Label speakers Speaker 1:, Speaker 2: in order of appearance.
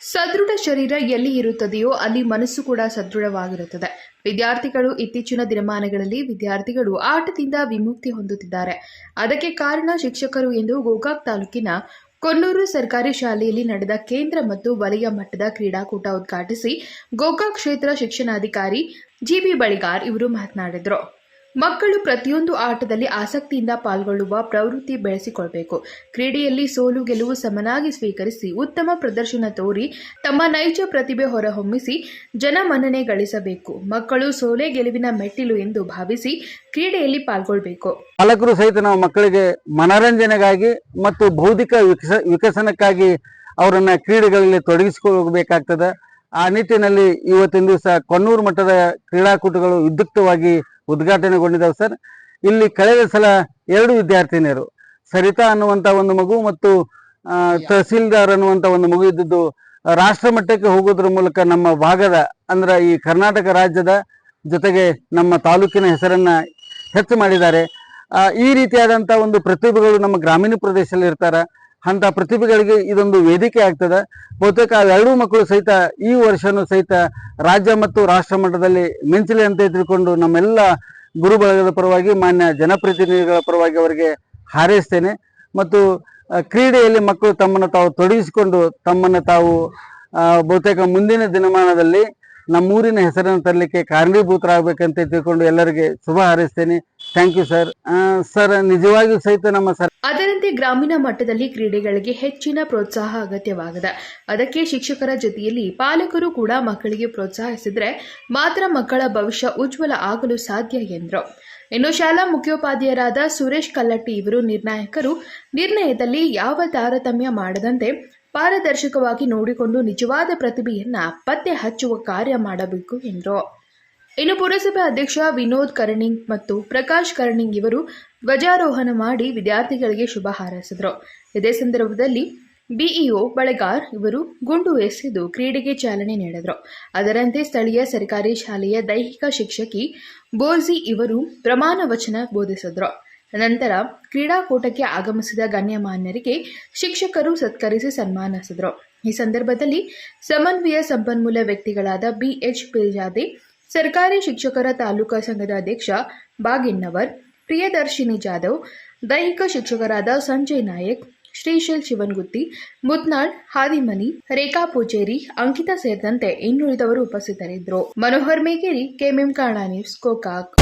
Speaker 1: ಸದೃಢ ಶರೀರ ಎಲ್ಲಿ ಇರುತ್ತದೆಯೋ ಅಲ್ಲಿ ಮನಸ್ಸು ಕೂಡ ಸದೃಢವಾಗಿರುತ್ತದೆ. ವಿದ್ಯಾರ್ಥಿಗಳು ಇತ್ತೀಚಿನ ದಿನಮಾನಗಳಲ್ಲಿ ವಿದ್ಯಾರ್ಥಿಗಳು ಆಟದಿಂದ ವಿಮುಕ್ತಿ ಹೊಂದುತ್ತಿದ್ದಾರೆ. ಅದಕ್ಕೆ ಕಾರಣ ಶಿಕ್ಷಕರು ಎಂದು ಗೋಕಾಕ್ ತಾಲೂಕಿನ ಕೊನ್ನೂರು ಸರ್ಕಾರಿ ಶಾಲೆಯಲ್ಲಿ ನಡೆದ ಕೇಂದ್ರ ಮತ್ತು ವಲಯ ಮಟ್ಟದ ಕ್ರೀಡಾಕೂಟ ಉದ್ಘಾಟಿಸಿ ಗೋಕಾಕ್ ಕ್ಷೇತ್ರ ಶಿಕ್ಷಣಾಧಿಕಾರಿ ಜಿಬಿ ಬಳಿಗಾರ್ ಇವರು ಮಾತನಾಡಿದರು. ಮಕ್ಕಳು ಪ್ರತಿಯೊಂದು ಆಟದಲ್ಲಿ ಆಸಕ್ತಿಯಿಂದ ಪಾಲ್ಗೊಳ್ಳುವ ಪ್ರವೃತ್ತಿ ಬೆಳೆಸಿಕೊಳ್ಬೇಕು. ಕ್ರೀಡೆಯಲ್ಲಿ ಸೋಲು ಗೆಲುವು ಸಮನಾಗಿ ಸ್ವೀಕರಿಸಿ ಉತ್ತಮ ಪ್ರದರ್ಶನ ತೋರಿ ತಮ್ಮ ನೈಜ ಪ್ರತಿಭೆ ಹೊರಹೊಮ್ಮಿಸಿ ಜನಮನ್ನಣೆ ಗಳಿಸಬೇಕು. ಮಕ್ಕಳು ಸೋಲೆ ಗೆಲುವಿನ ಮೆಟ್ಟಿಲು ಎಂದು ಭಾವಿಸಿ ಕ್ರೀಡೆಯಲ್ಲಿ ಪಾಲ್ಗೊಳ್ಬೇಕು.
Speaker 2: ಪಾಲಕರು ಸಹಿತ ನಾವು ಮಕ್ಕಳಿಗೆ ಮನರಂಜನೆಗಾಗಿ ಮತ್ತು ಬೌದ್ಧಿಕ ವಿಕಸ, ವಿಕಸನಕ್ಕಾಗಿ ಅವರನ್ನ ಕ್ರೀಡೆಗಳಲ್ಲಿ ತೊಡಗಿಸಿಕೊಳ್ಳಬೇಕಾಗ್ತದೆ ಆ ನಿಟ್ಟಿನಲ್ಲಿ ಇವತ್ತಿನ ದಿವಸ ಕೊನ್ನೂರು ಮಟ್ಟದ ಕ್ರೀಡಾಕೂಟಗಳು ವಿದ್ಯುಕ್ತವಾಗಿ ಉದ್ಘಾಟನೆಗೊಂಡಿದ್ದಾವೆ ಸರ್. ಇಲ್ಲಿ ಕಳೆದ ಸಲ ಎರಡು ವಿದ್ಯಾರ್ಥಿನಿಯರು, ಸರಿತಾ ಅನ್ನುವಂತ ಒಂದು ಮಗು ಮತ್ತು ತಹಸೀಲ್ದಾರ್ ಅನ್ನುವಂತ ಒಂದು ಮಗು ಇದ್ದದ್ದು, ರಾಷ್ಟ್ರ ಮಟ್ಟಕ್ಕೆ ಹೋಗೋದ್ರ ಮೂಲಕ ನಮ್ಮ ಭಾಗದ, ಅಂದ್ರೆ ಈ ಕರ್ನಾಟಕ ರಾಜ್ಯದ ಜೊತೆಗೆ ನಮ್ಮ ತಾಲೂಕಿನ ಹೆಸರನ್ನ ಹೆಚ್ಚು ಮಾಡಿದ್ದಾರೆ. ಈ ರೀತಿಯಾದಂತ ಒಂದು ಪ್ರತಿಭೆಗಳು ನಮ್ಮ ಗ್ರಾಮೀಣ ಪ್ರದೇಶದಲ್ಲಿ ಇರ್ತಾರ ಅಂತ ಪ್ರತಿಭೆಗಳಿಗೆ ಇದೊಂದು ವೇದಿಕೆ ಆಗ್ತದೆ. ಬಹುತೇಕ ಎರಡೂ ಮಕ್ಕಳು ಸಹಿತ ಈ ವರ್ಷನೂ ಸಹಿತ ರಾಜ್ಯ ಮತ್ತು ರಾಷ್ಟ್ರ ಮಟ್ಟದಲ್ಲಿ ಮಿಂಚಲಿ ಅಂತ ತಿಳ್ಕೊಂಡು ನಮ್ಮೆಲ್ಲ ಗುರು ಬಳಗದ ಪರವಾಗಿ, ಮಾನ್ಯ ಜನಪ್ರತಿನಿಧಿಗಳ ಪರವಾಗಿ ಅವರಿಗೆ ಹಾರೈಸ್ತೇನೆ. ಮತ್ತು ಕ್ರೀಡೆಯಲ್ಲಿ ಮಕ್ಕಳು ತಮ್ಮನ್ನು ತಾವು ತೊಡಗಿಸಿಕೊಂಡು ತಮ್ಮನ್ನು ತಾವು ಬಹುತೇಕ ಮುಂದಿನ ದಿನಮಾನದಲ್ಲಿ ನಮ್ಮೂರಿನ ಹೆಸರನ್ನು ತರಲಿಕ್ಕೆ ಕಾರಣೀಭೂತರಾಗಬೇಕಂತ ತಿಳ್ಕೊಂಡು ಎಲ್ಲರಿಗೆ ಶುಭ ಹಾರೈಸ್ತೇನೆ. Thank you sir. ಸರ್, ನಿಜವಾಗಿಯೂ ಸಹಿತ ನಮ್ಮ
Speaker 1: ಅದರಂತೆ ಗ್ರಾಮೀಣ ಮಟ್ಟದಲ್ಲಿ ಕ್ರೀಡೆಗಳಿಗೆ ಹೆಚ್ಚಿನ ಪ್ರೋತ್ಸಾಹ ಅಗತ್ಯವಾಗಿದೆ. ಅದಕ್ಕೆ ಶಿಕ್ಷಕರ ಜೊತೆಯಲ್ಲಿ ಪಾಲಕರು ಕೂಡ ಮಕ್ಕಳಿಗೆ ಪ್ರೋತ್ಸಾಹಿಸಿದರೆ ಮಾತ್ರ ಮಕ್ಕಳ ಭವಿಷ್ಯ ಉಜ್ವಲ ಆಗಲು ಸಾಧ್ಯ ಎಂದರು. ಇನ್ನು ಶಾಲಾ ಮುಖ್ಯೋಪಾಧ್ಯಾಯರಾದ ಸುರೇಶ್ ಕಲ್ಲಟ್ಟಿ ಇವರು ನಿರ್ಣಾಯಕರು. ನಿರ್ಣಯದಲ್ಲಿ ಯಾವ ತಾರತಮ್ಯ ಮಾಡದಂತೆ ಪಾರದರ್ಶಕವಾಗಿ ನೋಡಿಕೊಂಡು ನಿಜವಾದ ಪ್ರತಿಭೆಯನ್ನ ಪತ್ತೆ ಹಚ್ಚುವ ಕಾರ್ಯ ಮಾಡಬೇಕು ಎಂದರು. ಇನ್ನು ಪುರಸಭೆ ಅಧ್ಯಕ್ಷ ವಿನೋದ್ ಕರ್ಣಿಂಗ್ ಮತ್ತು ಪ್ರಕಾಶ್ ಕರ್ಣಿಂಗ್ ಇವರು ಧ್ವಜಾರೋಹಣ ಮಾಡಿ ವಿದ್ಯಾರ್ಥಿಗಳಿಗೆ ಶುಭ ಹಾರೈಸಿದರು. ಇದೇ ಸಂದರ್ಭದಲ್ಲಿ ಬಿಇಒ ಬಳೆಗಾರ್ ಇವರು ಗುಂಡು ಎಸೆದು ಕ್ರೀಡೆಗೆ ಚಾಲನೆ ನೀಡಿದರು. ಅದರಂತೆ ಸ್ಥಳೀಯ ಸರ್ಕಾರಿ ಶಾಲೆಯ ದೈಹಿಕ ಶಿಕ್ಷಕಿ ಬೋಜಿ ಇವರು ಪ್ರಮಾಣ ವಚನ ಬೋಧಿಸಿದರು. ನಂತರ ಕ್ರೀಡಾಕೂಟಕ್ಕೆ ಆಗಮಿಸಿದ ಗಣ್ಯಮಾನ್ಯರಿಗೆ ಶಿಕ್ಷಕರು ಸತ್ಕರಿಸಿ ಸನ್ಮಾನಿಸಿದರು ಈ ಸಂದರ್ಭದಲ್ಲಿ ಸಮನ್ವಯ ಸಂಪನ್ಮೂಲ ವ್ಯಕ್ತಿಗಳಾದ ಬಿಎಚ್ ಪಿರ್ಜಾದೆ ಸರ್ಕಾರಿ ಶಿಕ್ಷಕರ ತಾಲೂಕಾ ಸಂಘದ ಅಧ್ಯಕ್ಷ ಬಾಗಿನ್ನವರ್ ಪ್ರಿಯದರ್ಶಿನಿ ಜಾಧವ್, ದೈಹಿಕ ಶಿಕ್ಷಕರಾದ ಸಂಜಯ್ ನಾಯಕ್, ಶ್ರೀಶೈಲ್ ಶಿವನ್ಗುತ್ತಿ, ಮುತ್ನಾಳ್ ಹಾದಿಮನಿ, ರೇಖಾ ಪೂಜೇರಿ, ಅಂಕಿತಾ ಸೇರಿದಂತೆ ಇನ್ನುಳಿದವರು ಉಪಸ್ಥಿತರಿದ್ದರು. ಮನೋಹರ್ ಮೇಗೇರಿ, ಕೆಎಂಎಂ ಕಾಣಾ ನ್ಯೂಸ್ ಗೋಕಾಕ್